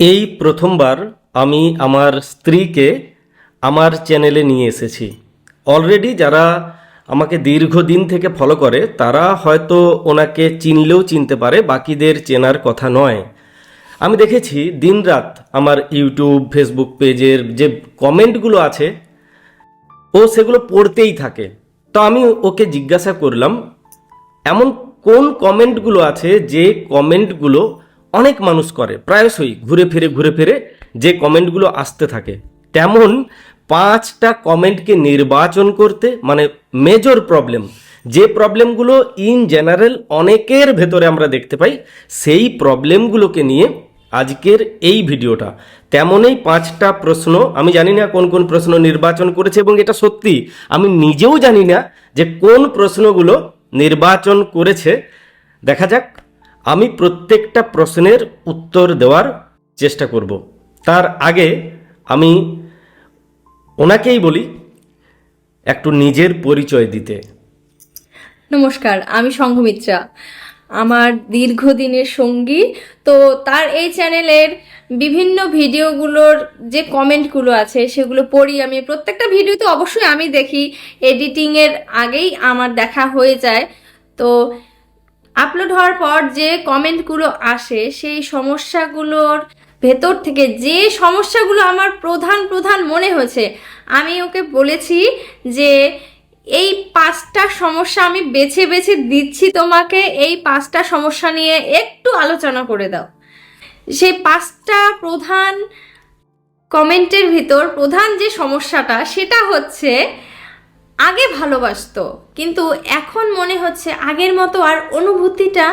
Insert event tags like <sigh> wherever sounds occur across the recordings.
এই প্রথমবার আমি আমার স্ত্রীকে আমার চ্যানেলে নিয়ে এসেছি। অলরেডি যারা আমাকে দীর্ঘদিন থেকে ফলো করে, তারা হয়তো ওনাকে চিনলেও চিনতে পারে, বাকিদের চেনার কথা নয়। আমি দেখেছি দিনরাত আমার ইউটিউব ফেসবুক পেজের যে কমেন্টগুলো আছে, ও সেগুলো পড়তেই থাকে। তো আমি ওকে জিজ্ঞাসা করলাম, এমন কোন কমেন্টগুলো আছে যে কমেন্টগুলো অনেক মানুষ করে, প্রায়শই ঘুরে ফিরে ঘুরে ফিরে যে কমেন্টগুলো আসতে থাকে। তেমন পাঁচটা কমেন্টকে নির্বাচন করতে মানে মেজর প্রবলেম যে প্রবলেমগুলো ইন জেনারেল অনেকের ভেতরে আমরা দেখতে পাই, সেই প্রবলেমগুলোকে নিয়ে আজকের এই ভিডিওটা। তেমনই পাঁচটা প্রশ্ন, আমি জানি না কোন কোন প্রশ্ন নির্বাচন করেছে এবং এটা সত্যি, আমি নিজেও জানি না যে কোন প্রশ্নগুলো নির্বাচন করেছে। দেখা যাক আমি প্রত্যেকটা প্রশ্নের উত্তর দেওয়ার চেষ্টা করব। তার আগে আমি ওনাকেই বলি, একটু নিজের পরিচয় দিতে। নমস্কার, আমি সংঘমিত্রা আমার দীর্ঘদিনের সঙ্গী, তো তার এই চ্যানেলের বিভিন্ন ভিডিওগুলোর যে কমেন্টগুলো আছে, সেগুলো পড়ি আমি। প্রত্যেকটা ভিডিও তো অবশ্যই আমি দেখি। এডিটিংয়ের আগেই আমার দেখা হয়ে যায়। তো আপলোড হওয়ার পর যে কমেন্টগুলো আসে, সেই সমস্যাগুলোর ভেতর থেকে যে সমস্যাগুলো আমার প্রধান প্রধান মনে হয়েছে, আমি ওকে বলেছি যে এই পাঁচটা সমস্যা আমি বেছে বেছে দিচ্ছি তোমাকে, এই পাঁচটা সমস্যা নিয়ে একটু আলোচনা করে দাও। সেই পাঁচটা প্রধান কমেন্টের ভিতর প্রধান যে সমস্যাটা, সেটা হচ্ছে আগে ভালোবাসতো, কিন্তু এখন মনে হচ্ছে আগের মতো আর অনুভূতিটা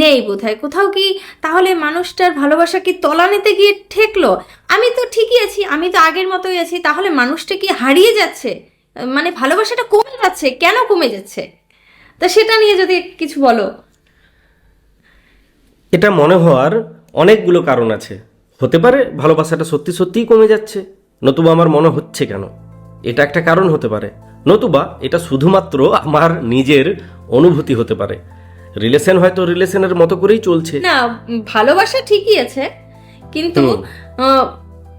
নেই বোধহয়। কোথাও কি তাহলে মানুষটার ভালোবাসা কি তলানিতে গিয়ে ঠেকলো? আমি তো ঠিকই আছি, আমি তো আগের মতোই আছি, তাহলে মানুষটা কি হারিয়ে যাচ্ছে? মানে ভালোবাসাটা কমে যাচ্ছে, কেন কমে যাচ্ছে? তা সেটা নিয়ে যদি কিছু বলো। এটা মনে হওয়ার অনেকগুলো কারণ আছে। হতে পারে ভালোবাসাটা সত্যি সত্যিই কমে যাচ্ছে, নতুবা আমার মনে হচ্ছে কেন? এটা একটা কারণ হতে পারে। নতুবা এটা শুধুমাত্র আমার নিজের অনুভূতি হতে পারে। রিলেশন হয়তো রিলেশনের মতো করেই চলছে। না ভালোবাসা ঠিকই আছে। কিন্তু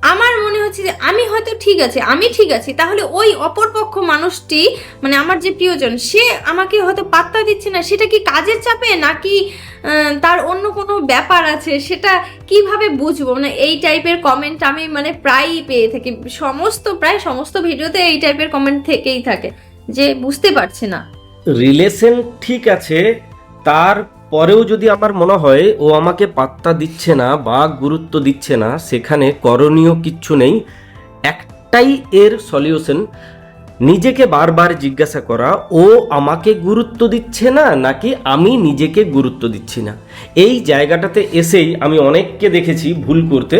আমার মনে হচ্ছে যে আমি হয়তো ঠিক আছে, আমি ঠিক আছি। তাহলে ওই অপরপক্ষ মানুষটি মানে আমার যে প্রিয়জন, সে আমাকে হয়তো পাত্তা দিচ্ছে না। সেটা কি কাজের চাপে নাকি তার অন্য কোনো ব্যাপার আছে? সেটা কীভাবে বুঝব? মানে এই টাইপের কমেন্ট আমি মানে প্রায়ই পেয়ে থাকি। সমস্ত, প্রায় সমস্ত ভিডিওতে এই টাইপের কমেন্ট থেকেই থাকে, যে বুঝতে পারছি না। রিলেশন ঠিক আছে তারপরেও যদি আমার মনে হয়, ও আমাকে পাত্তা দিচ্ছে না বা গুরুত্ব দিচ্ছে না, সেখানে করণীয় কিচ্ছু নেই। একটাই এর সলিউশন, নিজেকে বারবার জিজ্ঞাসা করা, ও আমাকে গুরুত্ব দিচ্ছে না নাকি আমি নিজেকে গুরুত্ব দিচ্ছি না? এই জায়গাটাতে এসেই আমি অনেককে দেখেছি ভুল করতে,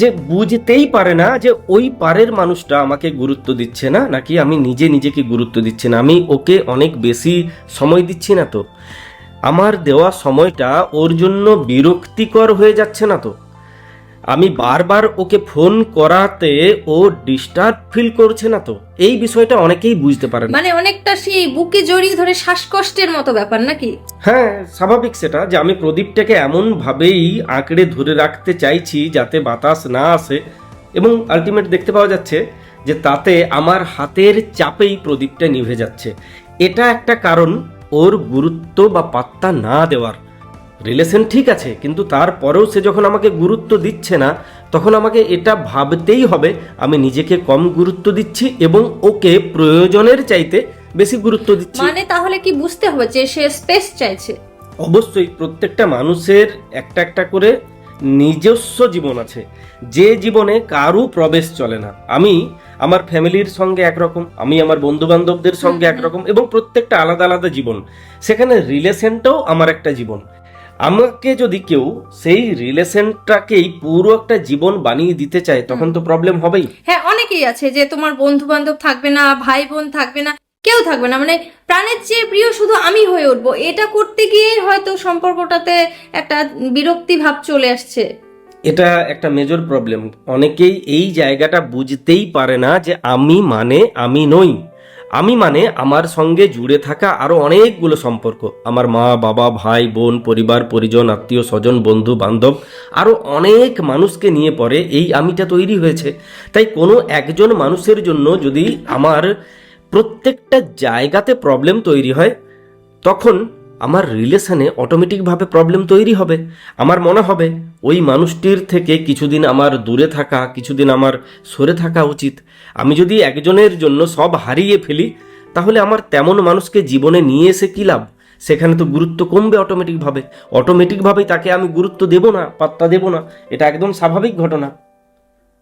যে বুঝতেই পারে না যে ওই পারের মানুষটা আমাকে গুরুত্ব দিচ্ছে না নাকি আমি নিজে নিজেকে গুরুত্ব দিচ্ছি না। আমি ওকে অনেক বেশি সময় দিচ্ছি না তো। আমার দেওয়া সময়টা ওর জন্য বিরক্তিকর হয়ে যাচ্ছে না তো। আমি বারবার ওকে ফোন করাতে ও ডিস্টার্ব ফিল করছে না তো। এই বিষয়টা অনেকেই বুঝতে পারে না। মানে অনেকটা সেই বুকে জড়িয়ে ধরে শ্বাসকষ্টের মতো ব্যাপার নাকি? হ্যাঁ স্বাভাবিক সেটা যে আমি প্রদীপটাকে এমনভাবেই আঁকড়ে ধরে রাখতে চাইছি যাতে বাতাস না আসে এবং আলটিমেট দেখতে পাওয়া যাচ্ছে যে তাতে আমার হাতের চাপেই প্রদীপটা নিভে যাচ্ছে। এটা একটা কারণ ওর গুরুত্ব বা পাত্তা না দেওয়ার। রিলেশন ঠিক আছে কিন্তু তারপরেও সে যখন আমাকে গুরুত্ব দিচ্ছে না তখন আমাকে এটা ভাবতেই হবে আমি নিজেকে কম গুরুত্ব দিচ্ছি এবং ওকে প্রয়োজনের চাইতে বেশি গুরুত্ব দিচ্ছি। মানে তাহলে কি বুঝতে হবে যে সে স্পেস চাইছে? অবশ্যই প্রত্যেকটা মানুষের একটা একটা করে নিজস্ব জীবন আছে। যে জীবনে কারু প্রবেশ চলে না। আমি আমার ফ্যামিলির সঙ্গে একরকম আমি আমার বন্ধু বান্ধবদের সঙ্গে একরকম এবং প্রত্যেকটা আলাদা আলাদা জীবন। সেখানে রিলেশনটাও আমার একটা জীবন। আমাকে যদি কেউ সেই রিলেশনটাকেই পুরো একটা জীবন বানিয়ে দিতে চায় তখন তো প্রবলেম হবেই। হ্যাঁ অনেকেই আছে যে তোমার বন্ধু বান্ধব থাকবে না ভাই বোন থাকবে না কেউ থাকবে না। মানে প্রাণের চেয়ে প্রিয় শুধু আমি হয়ে উঠবো। এটা করতে গিয়ে হয়তো সম্পর্কটাতে একটা বিরক্তি ভাব চলে আসছে। এটা একটা মেজর প্রবলেম অনেকেই এই জায়গাটা বুঝতেই পারে না যে আমি মানে আমি নই। আমি মানে আমার সঙ্গে জুড়ে থাকা আরও অনেকগুলো সম্পর্ক। আমার মা, বাবা, ভাই, বোন, পরিবার, পরিজন, আত্মীয়, স্বজন, বন্ধু, বান্ধব আরও অনেক মানুষকে নিয়ে পরে এই আমিটা তৈরি হয়েছে। তাই কোনো একজন মানুষের জন্য যদি আমার প্রত্যেকটা জায়গাতে প্রবলেম তৈরি হয়, তখন আমার রিলেশনে অটোমেটিকভাবে প্রবলেম তৈরি হবে। আমার মনে হবে, ওই মানুষটির থেকে কিছুদিন আমার দূরে থাকা, কিছুদিন আমার সরে থাকা উচিত। আমি যদি একজনের জন্য সব হারিয়ে ফেলি, তাহলে আমার তেমন মানুষকে জীবনে নিয়ে এসে কী লাভ? সেখানে তো গুরুত্ব কমবে অটোমেটিকভাবে। অটোমেটিকভাবেই তাকে আমি গুরুত্ব দেব না, পাত্তা দেব না। এটা একদম স্বাভাবিক ঘটনা।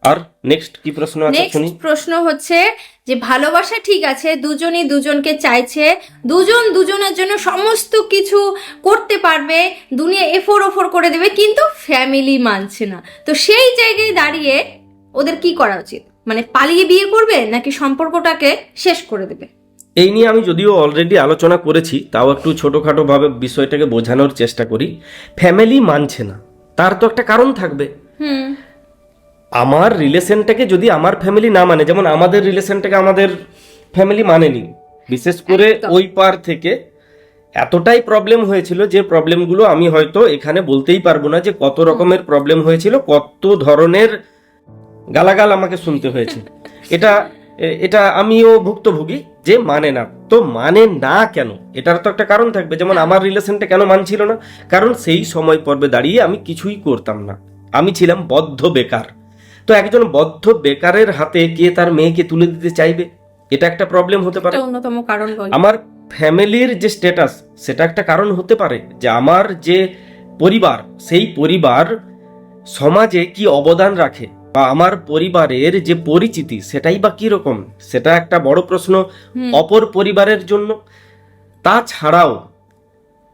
আর নেক্সট কি প্রশ্ন আছে শুনি? প্রশ্ন হচ্ছে যে ভালোবাসা ঠিক আছে দুজনই দুজনকে চাইছে দুজন দুজনের জন্য সমস্ত কিছু করতে পারবে দুনিয়া এফোর ওফোর করে দেবে কিন্তু ফ্যামিলি মানছে না। তো সেই জায়গায় দাঁড়িয়ে ওদের কি করা উচিত? মানে পালিয়ে বিয়ে করবে নাকি সম্পর্কটাকে শেষ করে দেবে? এই নিয়ে আমি যদিও অলরেডি আলোচনা করেছি তাও একটু ছোটোখাটোভাবে বিষয়টাকে বোঝানোর চেষ্টা করি। ফ্যামিলি মানছে না তার তো একটা কারণ থাকবে। হুম। আমার রিলেশনটাকে যদি আমার ফ্যামিলি না মানে যেমন আমাদের রিলেশনটাকে আমাদের ফ্যামিলি মানেনি বিশেষ করে ওই পার থেকে এতটাই প্রবলেম হয়েছিল যে প্রবলেমগুলো আমি হয়তো এখানে বলতেই পারব না যে কত রকমের প্রবলেম হয়েছিল কত ধরনের গালাগাল আমাকে শুনতে হয়েছে। <laughs> এটা এটা আমিও ভুক্তভোগী যে মানে না তো মানে না কেন? এটার তো একটা কারণ থাকবে যেমন আমার রিলেশনটা কেন মানছিল না? কারণ সেই সময় পর্বে দাঁড়িয়ে আমি কিছুই করতাম না। আমি ছিলাম বদ্ধ বেকার। তো একজন বদ্ধ বেকারের হাতে কে তার মেয়েকে তুলে দিতে চাইবে? এটা একটা প্রবলেম হতে পারে। অন্যতম কারণ আমার ফ্যামিলির যে স্ট্যাটাস সেটা একটা কারণ হতে পারে যে আমার যে পরিবার সেই পরিবার সমাজে কি অবদান রাখে? বা আমার পরিবারের যে পরিচিতি সেটাই বা রকম? সেটা একটা বড় প্রশ্ন। অপর পরিবারের জন্য। তাছাড়াও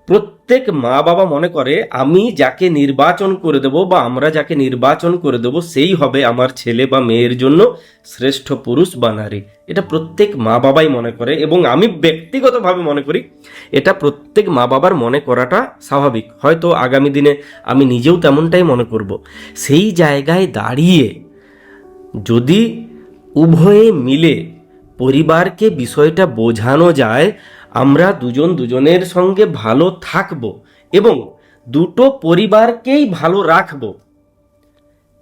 প্রত্যেক মা বাবা মনে করে, আমি যাকে নির্বাচন করে দেব বা আমরা যাকে নির্বাচন করে দেব, সেই হবে আমার ছেলে বা মেয়ের জন্য শ্রেষ্ঠ পুরুষ বা নারী। এটা প্রত্যেক মা বাবাই মনে করে এবং আমি ব্যক্তিগতভাবে মনে করি, এটা প্রত্যেক মা বাবার মনে করাটা স্বাভাবিক। হয়তো আগামী দিনে আমি নিজেও তেমনটাই মনে করব। সেই জায়গায় দাঁড়িয়ে যদি উভয়ে মিলে পরিবারকে বিষয়টা বোঝানো যায় আমরা দুজন দুজনের সঙ্গে ভালো থাকব এবং দুটো পরিবারকেই ভালো রাখব।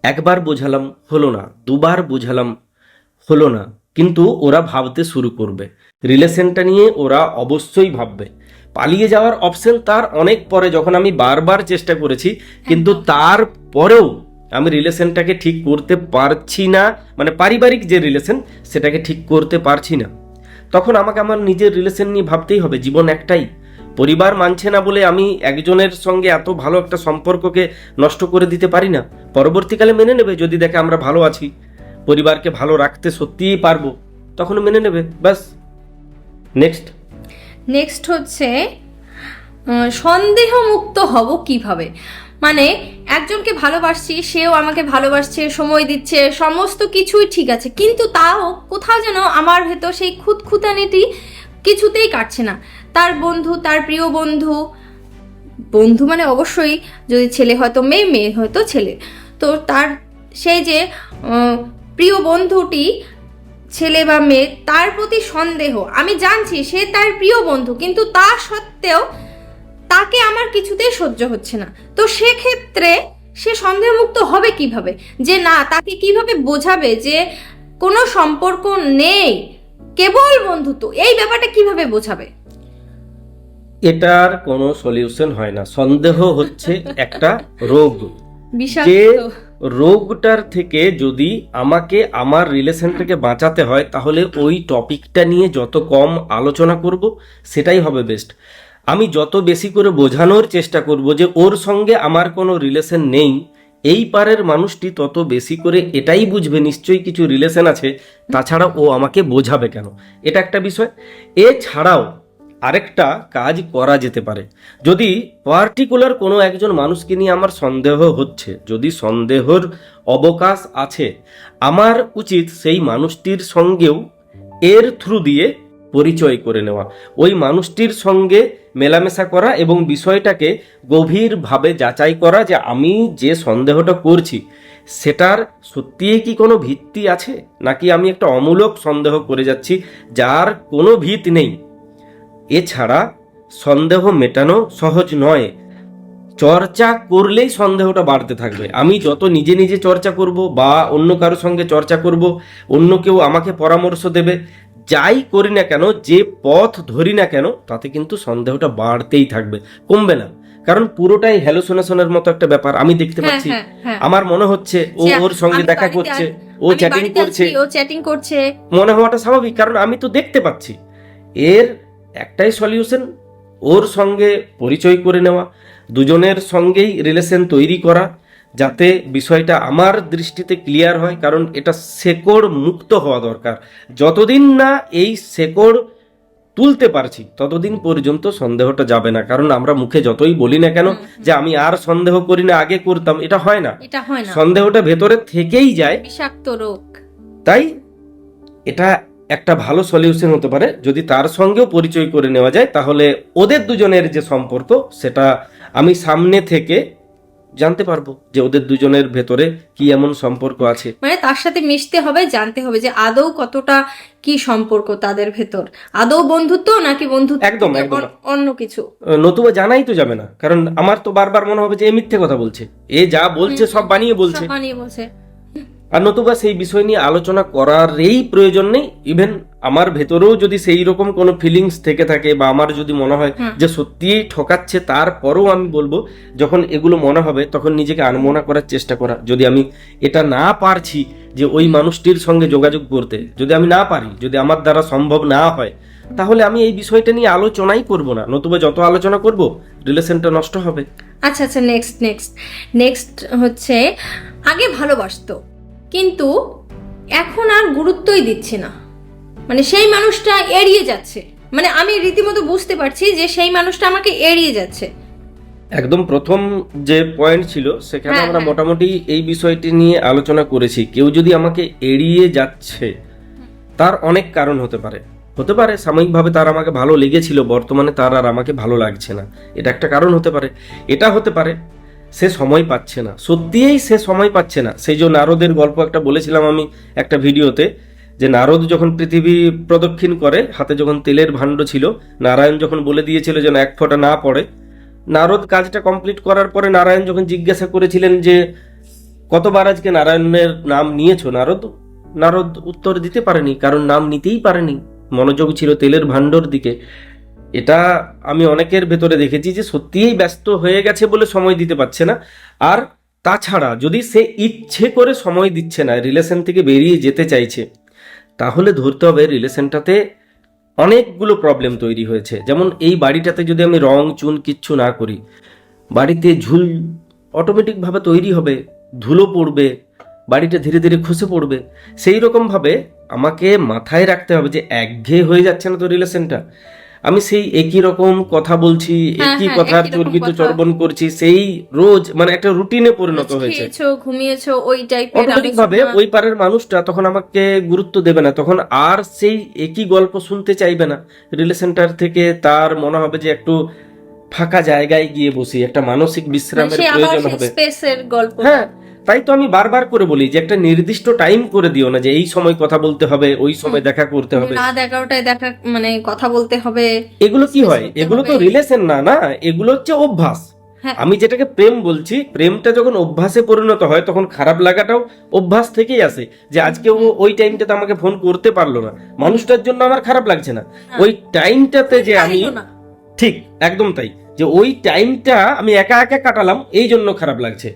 একবার বোঝালাম হলো না। দুবার বোঝালাম হলো না। কিন্তু ওরা ভাবতে শুরু করবে। রিলেশনটা নিয়ে ওরা অবশ্যই ভাববে। পালিয়ে যাওয়ার অপশন তার অনেক পরে যখন আমি বারবার চেষ্টা করেছি কিন্তু তারপরেও আমি রিলেশনটাকে ঠিক করতে পারছি না। মানে পারিবারিক যে রিলেশন সেটাকে ঠিক করতে পারছি না। তখন আমাকে আমার নিজের রিলেশন নিয়ে ভাবতেই হবে জীবন একটাই। পরিবার মানছে না বলে আমি একজনের সঙ্গে এত ভালো একটা সম্পর্ককে নষ্ট করে দিতে পারি না। পরবর্তীকালে মেনে নেবে যদি দেখে আমরা ভালো আছি। পরিবারকে ভালো রাখতে সত্যিই পারব তখন মেনে নেবে ব্যাস। নেক্সট নেক্সট হচ্ছে আহ, সন্দেহমুক্ত হব কীভাবে? মানে একজনকে ভালোবাসছি, সেও আমাকে ভালোবাসছে, সময় দিচ্ছে, সমস্ত কিছুই ঠিক আছে। কিন্তু তাও কোথাও যেন আমার ভেতর সেই খুঁতখুতানিটি কিছুতেই কাটছে না। তার বন্ধু, তার প্রিয় বন্ধু বন্ধু মানে অবশ্যই যদি ছেলে হয়তো মেয়ে মেয়ে হয়তো ছেলে। তো তার, সেই যে প্রিয় বন্ধুটি ছেলে বা মেয়ে, তার প্রতি সন্দেহ। আমি জানছি সে তার প্রিয় বন্ধু, কিন্তু তা সত্ত্বেও তাকে আমার কিছুতেই সহ্য হচ্ছে না। তো সেক্ষেত্রে সে সন্দেহমুক্ত হবে কীভাবে? যে না তাকে কীভাবে বোঝাবে যে কোনো সম্পর্ক নেই কেবল বন্ধুত্ব? এই ব্যাপারটা কীভাবে বোঝাবে? এটার কোনো সলিউশন হয় না। সন্দেহ হচ্ছে একটা রোগ। যে রোগটার থেকে যদি আমাকে আমার রিলেশনটাকে বাঁচাতে হয় তাহলে ওই টপিকটা নিয়ে যত কম আলোচনা করব সেটাই হবে বেস্ট আমি যত বেশি করে বোঝানোর চেষ্টা করব যে ওর সঙ্গে আমার কোনো রিলেশন নেই, এই পারের মানুষটি তত বেশি করে এটাই বুঝবে, নিশ্চয়ই কিছু রিলেশন আছে, তাছাড়া ও আমাকে বোঝাবে কেন? এটা একটা বিষয়। এছাড়াও আরেকটা কাজ করা যেতে পারে। যদি পার্টিকুলার কোনো একজন মানুষকে নিয়ে আমার সন্দেহ হচ্ছে, যদি সন্দেহর অবকাশ আছে, আমার উচিত সেই মানুষটির সঙ্গেও এর থ্রু দিয়ে পরিচয় করে নেওয়া। ওই মানুষটির সঙ্গে মেলামেশা করা এবং বিষয়টাকে গভীরভাবে যাচাই করা যে আমি যে সন্দেহটা করছি, সেটার সত্যিই কি কোনো ভিত্তি আছে? নাকি আমি একটা অমূলক সন্দেহ করে যাচ্ছি যার কোনো ভিত নেই? এছাড়া সন্দেহ মেটানো সহজ নয়। চর্চা করলেই সন্দেহটা বাড়তে থাকবে। আমি যত নিজে নিজে চর্চা করব বা অন্য কারোর সঙ্গে চর্চা করব, অন্য কেউ আমাকে পরামর্শ দেবে যাই করি না কেন যে পথ ধরি না কেন তাতে কিন্তু সন্দেহটা বাড়তেই থাকবে কমবে না। কারণ পুরোটাই হ্যালোসোনেশনের মতো একটা ব্যাপার আমি দেখতে হ্যাঁ পাচ্ছি। হ্যাঁ হ্যাঁ। আমার মনে হচ্ছে ও ওর সঙ্গে দেখা করছে ও চ্যাটিং করছে। ও চ্যাটিং করছে। মনে হওয়াটা স্বাভাবিক কারণ আমি তো দেখতে পাচ্ছি। এর একটাই সলিউশন ওর সঙ্গে পরিচয় করে নেওয়া দুজনের সঙ্গেই রিলেশন তৈরি করা যাতে বিষয়টা আমার দৃষ্টিতে ক্লিয়ার হয় কারণ এটা শেকড় মুক্ত হওয়া দরকার। যতদিন না এই শেকড় তুলতে পারছি ততদিন পর্যন্ত সন্দেহটা যাবে না। কারণ আমরা মুখে যতই বলি না কেন যে আমি আর সন্দেহ করি না আগে করতাম এটা হয় না। এটা হয় না। সন্দেহটা ভেতরে থেকেই যায়। বিষাক্ত রোগ। তাই এটা একটা ভালো সলিউশন হতে পারে। যদি তার সঙ্গেও পরিচয় করে নেওয়া যায় তাহলে ওদের দুজনের যে সম্পর্ক সেটা আমি সামনে থেকে জানতে পারব যে ওদের দুজনের ভেতরে কি এমন সম্পর্ক আছে। মানে তার সাথে মিশতে হবে জানতে হবে যে আদৌ কতটা কি সম্পর্ক তাদের ভেতর। আদৌ বন্ধুত্ব নাকি বন্ধু একদম, একদম। অন্য কিছু? নতুবা জানাই তো যাবে না কারণ আমার তো বারবার মনে হবে যে এ মিথ্যে কথা বলছে। এ যা বলছে সব বানিয়ে বলছে। বানিয়ে বলছে। আর নতুবা সেই বিষয় নিয়ে আলোচনা করারই প্রয়োজন নেই। ইভেন আমার ভেতরেও যদি সেই রকম কোনো ফিলিংস থেকে থাকে বা আমার যদি মনে হয় যে সত্যিই ঠকাচ্ছে তারপরেও আমি বলব যখন এগুলো মনে হবে তখন নিজেকে আনমনা করার চেষ্টা করা। যদি আমি এটা না পারছি যে ওই মানুষটির সঙ্গে যোগাযোগ করতে যদি আমি না পারি যদি আমার দ্বারা সম্ভব না হয় তাহলে আমি এই বিষয়টা নিয়ে আলোচনাই করব না। নতুবা যত আলোচনা করব রিলেশনটা নষ্ট হবে। আচ্ছা আচ্ছা নেক্সট নেক্সট নেক্সট হচ্ছে আগে ভালোবাসতো। কিন্তু এখন আর গুরুত্বই দিচ্ছে না। মানে সেই মানুষটা এড়িয়ে যাচ্ছে। মানে আমি রীতিমতো বুঝতে পারছি যে সেই মানুষটা আমাকে এড়িয়ে যাচ্ছে। একদম প্রথম যে পয়েন্ট ছিল সেখানে হ্যাঁ, আমরা হ্যাঁ। মোটামুটি এই বিষয়টি নিয়ে আলোচনা করেছি। কেউ যদি আমাকে এড়িয়ে যাচ্ছে তার অনেক কারণ হতে পারে। হতে পারে সাময়িকভাবে তার আমাকে ভালো লেগেছিল বর্তমানে তার আর আমাকে ভালো লাগছে না। এটা একটা কারণ হতে পারে। এটা হতে পারে সে সময় পাচ্ছে না। সত্যিই সে সময় পাচ্ছে না। সেই যে নারদের গল্প একটা বলেছিলাম আমি একটা ভিডিওতে, যে নারদ যখন পৃথিবী প্রদক্ষিণ করে, হাতে যখন তেলের ভাণ্ড ছিল, নারায়ণ যখন বলে দিয়েছিল যেন এক ফোঁটা না পড়ে, নারদ কাজটা কমপ্লিট করার পরে নারায়ণ যখন জিজ্ঞাসা করেছিলেন যে, কতবার আজকে নারায়ণের নাম নিয়েছো নারদ? নারদ উত্তর দিতে পারেনি, কারণ নাম নিতেই পারেনি। মনোযোগ ছিল তেলের ভাণ্ডর দিকে। এটা আমি অনেকের ভেতরে দেখেছি যে সত্যিই ব্যস্ত হয়ে গেছে বলে সময় দিতে পারছে না। আর তাছাড়া যদি সে ইচ্ছে করে সময় দিচ্ছে না, রিলেশন থেকে বেরিয়ে যেতে চাইছে, তাহলে ধরতে হবে রিলেশনটাতে অনেকগুলো প্রবলেম তৈরি হয়েছে। যেমন এই বাড়িটাতে যদি আমি রং, চুন কিচ্ছু না করি, বাড়িতে ঝুল অটোমেটিকভাবে তৈরি হবে, ধুলো পড়বে, বাড়িটা ধীরে ধীরে খসে পড়বে। সেই রকমভাবে আমাকে মাথায় রাখতে হবে যে একঘেয়ে হয়ে যাচ্ছে না তো রিলেশনটা। আমি সেই একই রকম কথা বলছি হ্যাঁ, একই হ্যাঁ, চর্বিত কথা। চর্বণ করছি সেই রোজ মানে একটা রুটিনে পরিণত হয়েছে। ঘুমিয়েছো ওই টাইপের অটোমেটিক ভাবে ওই পারের মানুষটা তখন আমাকে গুরুত্ব দেবে না তখন আর সেই একই গল্প শুনতে চাইবে না। রিলেশনটার থেকে তার মনে হবে যে একটু ফাঁকা জায়গায় গিয়ে বসি একটা মানসিক বিশ্রামের প্রয়োজন হবে। স্পেসের গল্প। হ্যাঁ তাই তো আমি বারবার করে বলি যে একটা নির্দিষ্ট টাইম করে দিও না যে এই সময় কথা বলতে হবে ওই সময় দেখা করতে হবে। রাত এগারোটায় দেখা মানে কথা বলতে হবে। এগুলো কি হয়? এগুলো তো রিলেশন না না? এগুলো হচ্ছে অভ্যাস। হ্যাঁ। আমি যেটাকে প্রেম বলছি প্রেমটা যখন অভ্যাসে পরিণত হয় তখন খারাপ লাগাটাও অভ্যাস থেকেই আসে যে আজকে ও ওই টাইমটাতে আমাকে ফোন করতে পারল না। মানুষটার জন্য আমার খারাপ লাগছে না। ওই টাইমটাতে যে আমি ঠিক একদম তাই। যে ওই টাইমটা আমি একা একা কাটালাম এই জন্য খারাপ লাগছে।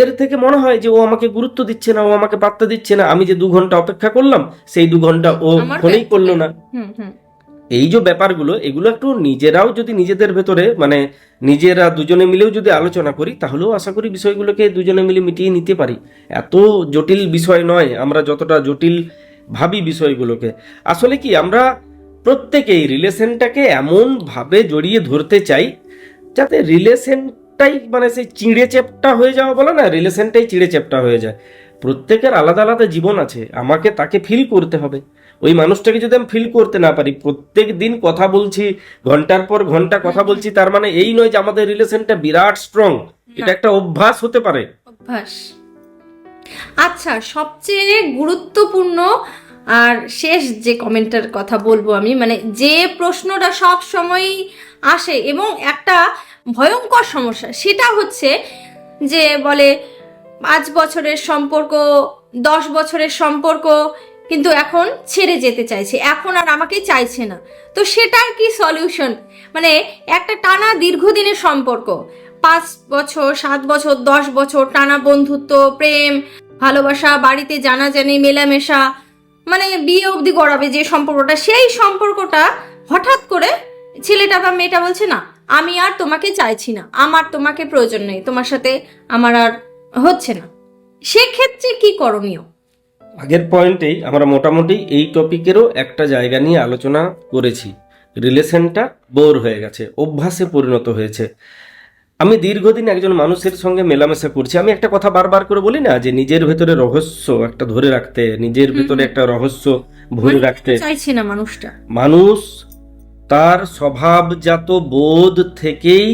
এর থেকে মনে হয় যে ও আমাকে গুরুত্ব দিচ্ছে না ও আমাকে পাত্তা দিচ্ছে না। আমি যে দু ঘণ্টা অপেক্ষা করলাম সেই দু ঘণ্টা ও ফোনেই করল না। এই যে ব্যাপারগুলো এগুলো একটু নিজেরাও যদি নিজেদের ভেতরে মানে নিজেরা দুজনে মিলেও যদি আলোচনা করি তাহলেও আশা করি বিষয়গুলোকে দুজনে মিলে মিটিয়ে নিতে পারি। এত জটিল বিষয় নয় আমরা যতটা জটিল ভাবি বিষয়গুলোকে। আসলে কি আমরা প্রত্যেকেই রিলেশনটাকে এমনভাবে জড়িয়ে ধরতে চাই যাতে রিলেশনটাই মানে সেই চিঁড়ে চেপটা হয়ে যাওয়া বলে না রিলেশনটাই চিঁড়ে চেপটা হয়ে যায়। প্রত্যেকের আলাদা আলাদা জীবন আছে আমাকে তাকে ফিল করতে হবে। ওই মানুষটাকে যদি আমি ফিল করতে না পারি প্রত্যেক দিন কথা বলছি ঘণ্টার পর ঘণ্টা কথা বলছি তার মানে এই নয় যে আমাদের রিলেশনটা বিরাট স্ট্রং এটা একটা অভ্যাস হতে পারে। অভ্যাস। আচ্ছা সবচেয়ে গুরুত্বপূর্ণ আর শেষ যে কমেন্টের কথা বলব আমি মানে যে প্রশ্নটা সব সময় আসে এবং একটা ভয়ঙ্কর সমস্যা। সেটা হচ্ছে যে বলে পাঁচ বছরের সম্পর্ক, দশ বছরের সম্পর্ক কিন্তু এখন ছেড়ে যেতে চাইছে। এখন আর আমাকে চাইছে না। তো সেটার কি সলিউশন মানে একটা টানা দীর্ঘদিনের সম্পর্ক। পাঁচ বছর, সাত বছর, দশ বছর টানা বন্ধুত্ব, প্রেম, ভালোবাসা, বাড়িতে জানাজানি, মেলামেশা মানে বিয়ে অবধি গড়াবে যে সম্পর্কটা, সেই সম্পর্কটা হঠাৎ করে ছেলেটা বা মেয়েটা বলছে না আমি আর তোমাকে চাইছি না। আমার তোমাকে প্রয়োজন নেই। তোমার সাথে আমার আর হচ্ছে না। সেক্ষেত্রে কি করণীয়? আগের পয়েন্টেই আমরা মোটামুটি এই টপিকেরও একটা জায়গা নিয়ে আলোচনা করেছি। রিলেশনটা বোর হয়ে গেছে অভ্যাসে পরিণত হয়েছে। আমি দীর্ঘদিন একজন মানুষের সঙ্গে মেলামেশা করছি। আমি একটা কথা বারবার করে বলি না যে নিজের ভেতরে রহস্য একটা ধরে রাখতে নিজের ভেতরে একটা রহস্য ভরে রাখতে। চাইছি না মানুষটা। মানুষ তার স্বভাবজাত বোধ থেকেই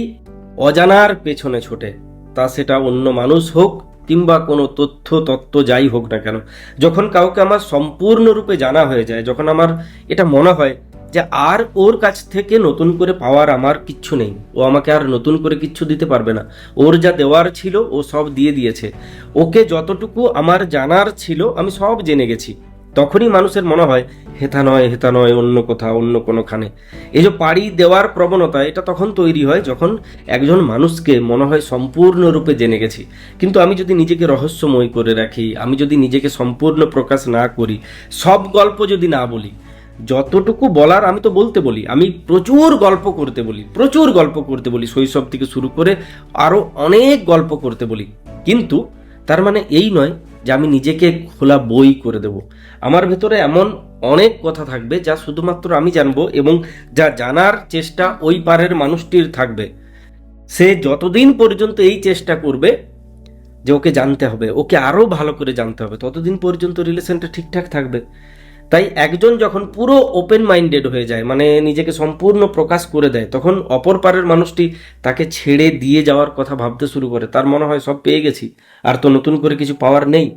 অজানার পেছনে ছোটে। তা সেটা অন্য মানুষ হোক কিংবা কোনো তথ্য তত্ত্ব যাই হোক না কেন। যখন কাউকে আমার সম্পূর্ণরূপে জানা হয়ে যায়, যখন আমার এটা মনে হয় যে আর ওর কাছ থেকে নতুন করে পাওয়ার আমার কিচ্ছু নেই, ও আমাকে আর নতুন করে কিচ্ছু দিতে পারবে না। ওর যা দেওয়ার ছিল, ও সব দিয়ে দিয়েছে। ওকে যতটুকু আমার জানার ছিল, আমি সব জেনে গেছি। তখনই মানুষের মনে হয় হেথা নয় হেথা নয়, অন্য কোথাও অন্য কোনোখানে। এই যে পাড়ি দেওয়ার প্রবণতা, এটা তখন তৈরি হয় যখন একজন মানুষকে মনে হয় সম্পূর্ণরূপে জেনে গেছি। কিন্তু আমি যদি নিজেকে রহস্যময় করে রাখি, আমি যদি নিজেকে সম্পূর্ণ প্রকাশ না করি, সব গল্প যদি না বলি, যতটুকু বলার আমি তো বলতে বলি, আমি প্রচুর গল্প করতে বলি, প্রচুর গল্প করতে বলি, শৈশব থেকে শুরু করে আরও অনেক গল্প করতে বলি। কিন্তু তার মানে এই নয় যে আমি নিজেকে খোলা বই করে দেব। আমার ভেতরে এমন অনেক কথা থাকবে যা শুধুমাত্র আমি জানব এবং যা জানার চেষ্টা ওই পারের মানুষটির থাকবে। সে যতদিন পর্যন্ত এই চেষ্টা করবে যে ওকে জানতে হবে, ওকে আরও ভালো করে জানতে হবে, ততদিন পর্যন্ত রিলেশনটা ঠিকঠাক থাকবে। তাই একজন যখন পুরো ওপেন মাইন্ডেড হয়ে যায় মানে নিজেকে সম্পূর্ণ প্রকাশ করে দেয়, তখন অপর পারের মানুষটি তাকে ছেড়ে দিয়ে যাওয়ার কথা ভাবতে শুরু করে। তার মনে হয়, সব পেয়ে গেছি, আর তো নতুন করে কিছু পাওয়ার নেই।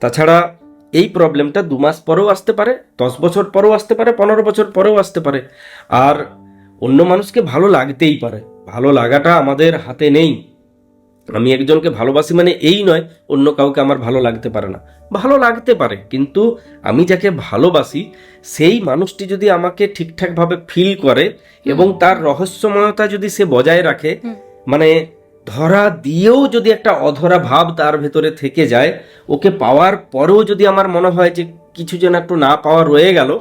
তাছাড়া এই প্রবলেমটা দু মাস পরেও আসতে পারে, দশ বছর পরেও আসতে পারে, পনেরো বছর পরেও আসতে পারে। আর অন্য মানুষকে ভালো লাগতেই পারে। ভালো লাগাটা আমাদের হাতে নেই। আমি একজনকে ভালোবাসি মানে এই নয় অন্য কাউকে আমার ভালো লাগতে পারে না। ভালো লাগতে পারে কিন্তু আমি যাকে ভালোবাসি সেই মানুষটি যদি আমাকে ঠিকঠাকভাবে ফিল করে এবং তার রহস্যময়তা যদি সে বজায় রাখে মানে ধরা দিয়েও যদি একটা অধরা ভাব তার ভেতরে থেকে যায় ওকে পাওয়ার পরেও যদি আমার মনে হয় যে কিছু যেন একটু না পাওয়া রয়ে গেল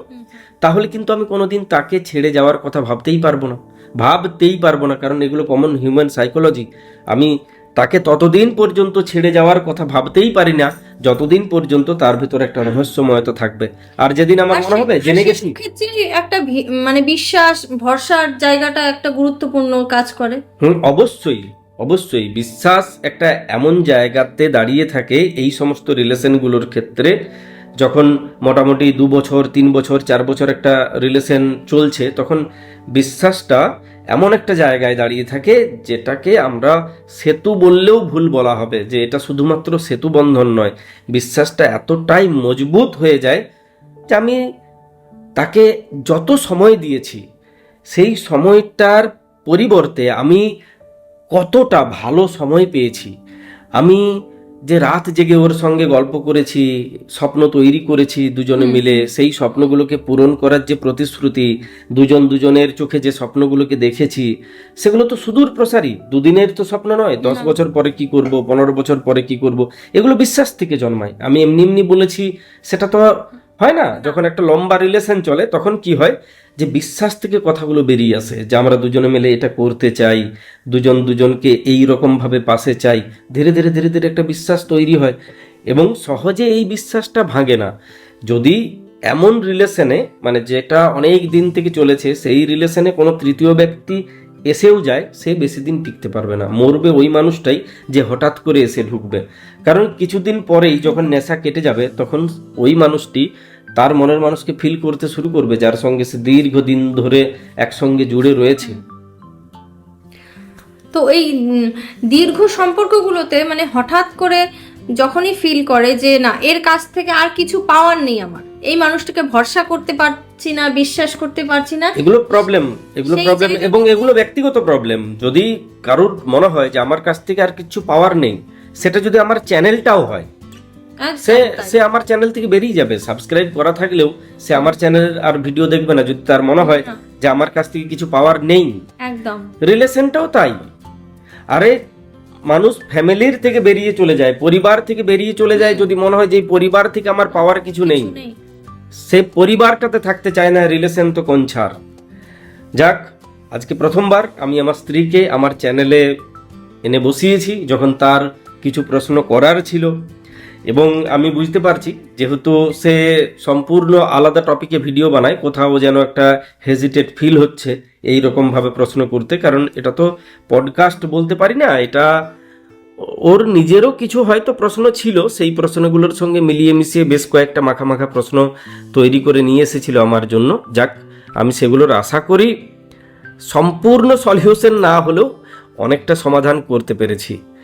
তাহলে কিন্তু আমি কোনোদিন তাকে ছেড়ে যাওয়ার কথা ভাবতেই পারব না। ভাবতেই পারব না কারণ এগুলো কমন হিউম্যান সাইকোলজি আমি তাকে ততদিন পর্যন্ত ছেড়ে যাওয়ার কথা ভাবতেই পারি না যতদিন পর্যন্ত তার ভিতরে একটা রহস্যময়তা থাকবে। আর যেদিন আমার মনে হবে জেনে গেছি। একটা মানে বিশ্বাস ভরসার জায়গাটা একটা গুরুত্বপূর্ণ কাজ করে। হুম অবশ্যই অবশ্যই বিশ্বাস একটা এমন জায়গাতে দাঁড়িয়ে থাকে এই সমস্ত রিলেশনগুলোর ক্ষেত্রে যখন মোটামুটি দু বছর তিন বছর চার বছর একটা রিলেশন চলছে তখন বিশ্বাসটা এমন একটা জায়গায় দাঁড়িয়ে থাকে যেটাকে আমরা সেতু বললেও ভুল বলা হবে, যে এটা শুধুমাত্র সেতু বন্ধন নয়। বিশ্বাসটা এতটাই মজবুত হয়ে যায় যে আমি তাকে যত সময় দিয়েছি, সেই সময়টার পরিবর্তে আমি কতটা ভালো সময় পেয়েছি। আমি যে রাত জেগে ওর সঙ্গে গল্প করেছি স্বপ্ন তৈরি করেছি দুজনে মিলে সেই স্বপ্নগুলোকে পূরণ করার যে প্রতিশ্রুতি দুজন দুজনের চোখে যে স্বপ্নগুলোকে দেখেছি সেগুলো তো সুদূর প্রসারী। দুদিনের তো স্বপ্ন নয় দশ বছর পরে কি করব পনেরো বছর পরে কি করব এগুলো বিশ্বাস থেকে জন্মায়। আমি এমনি এমনি বলেছি সেটা তো হয় না যখন একটা লম্বা রিলেশন চলে তখন কি হয়? যে বিশ্বাস থেকে কথাগুলো বেরিয়ে আসে, যে আমরা দুজনে মিলে এটা করতে চাই, দুজন দুজনকে এই রকম ভাবে পাশে চাই, ধীরে ধীরে ধীরে ধীরে একটা বিশ্বাস তৈরি হয় এবং সহজে এই বিশ্বাসটা ভাঙে না। যদি এমন রিলেশনে মানে যেটা অনেক দিন থেকে চলেছে, সেই রিলেশনে কোনো তৃতীয় ব্যক্তি এসেও যায়, সে বেশি দিন টিকতে পারবে না। মরবে ওই মানুষটাই যে হঠাৎ করে এসে ঢুকবে। কারণ কিছুদিন পরেই যখন নেশা কেটে যাবে, তখন ওই মানুষটি তার মনের মানুষকে ফিল করতে শুরু করবে যার সঙ্গে সে দীর্ঘদিন ধরে একসঙ্গে জুড়ে রয়েছে। তো এই দীর্ঘ সম্পর্কগুলোতে মানে হঠাৎ করে যখনই ফিল করে যে না এর কাছ থেকে আর কিছু পাওয়ার নেই আমার। এই মানুষটাকে ভরসা করতে পারছি না বিশ্বাস করতে পারছি না। এগুলো প্রবলেম এগুলো প্রবলেম এবং এগুলো ব্যক্তিগত প্রবলেম যদি কারোর মনে হয় যে আমার কাছ থেকে আর কিছু পাওয়ার নেই সেটা যদি আমার চ্যানেলটাও হয় সে সে আমার চ্যানেল থেকে বেরিয়ে যাবে। সাবস্ক্রাইব করা থাকলেও সে আমার চ্যানেলের আর ভিডিও দেখবে না যদি তার মনে হয় যে আমার কাছ থেকে কিছু পাওয়ার নেই। একদম। রিলেশনটাও তাই। আরে মানুষ ফ্যামিলির থেকে বেরিয়ে চলে যায় পরিবার থেকে বেরিয়ে চলে যায় যদি মনে হয় যে এই পরিবার থেকে আমার পাওয়ার কিছু নেই। কিছু নেই। সে পরিবারটাতে থাকতে চায় না রিলেশন তো কোন ছাড়। যাক আজকে প্রথমবার আমি আমার স্ত্রীকে আমার চ্যানেলে এনে বসিয়েছি যখন তার কিছু প্রশ্ন করার ছিল। এবং আমি বুঝতে পারছি, যেহেতু সে সম্পূর্ণ আলাদা টপিকে ভিডিও বানায়, কোথাও যেন একটা হেজিটেট ফিল হচ্ছে এই রকমভাবে প্রশ্ন করতে, কারণ এটা তো পডকাস্ট বলতে পারি না, এটা ওর নিজেরও কিছু হয়তো প্রশ্ন ছিল, সেই প্রশ্নগুলোর সঙ্গে মিলিয়ে মিশিয়ে বেশ কয়েকটা মাখা মাখা প্রশ্ন তৈরি করে নিয়ে এসেছিল আমার জন্য। যাক, আমি সেগুলোর আশা করি সম্পূর্ণ সলিউশন না হলেও অনেকটা সমাধান করতে পেরেছি।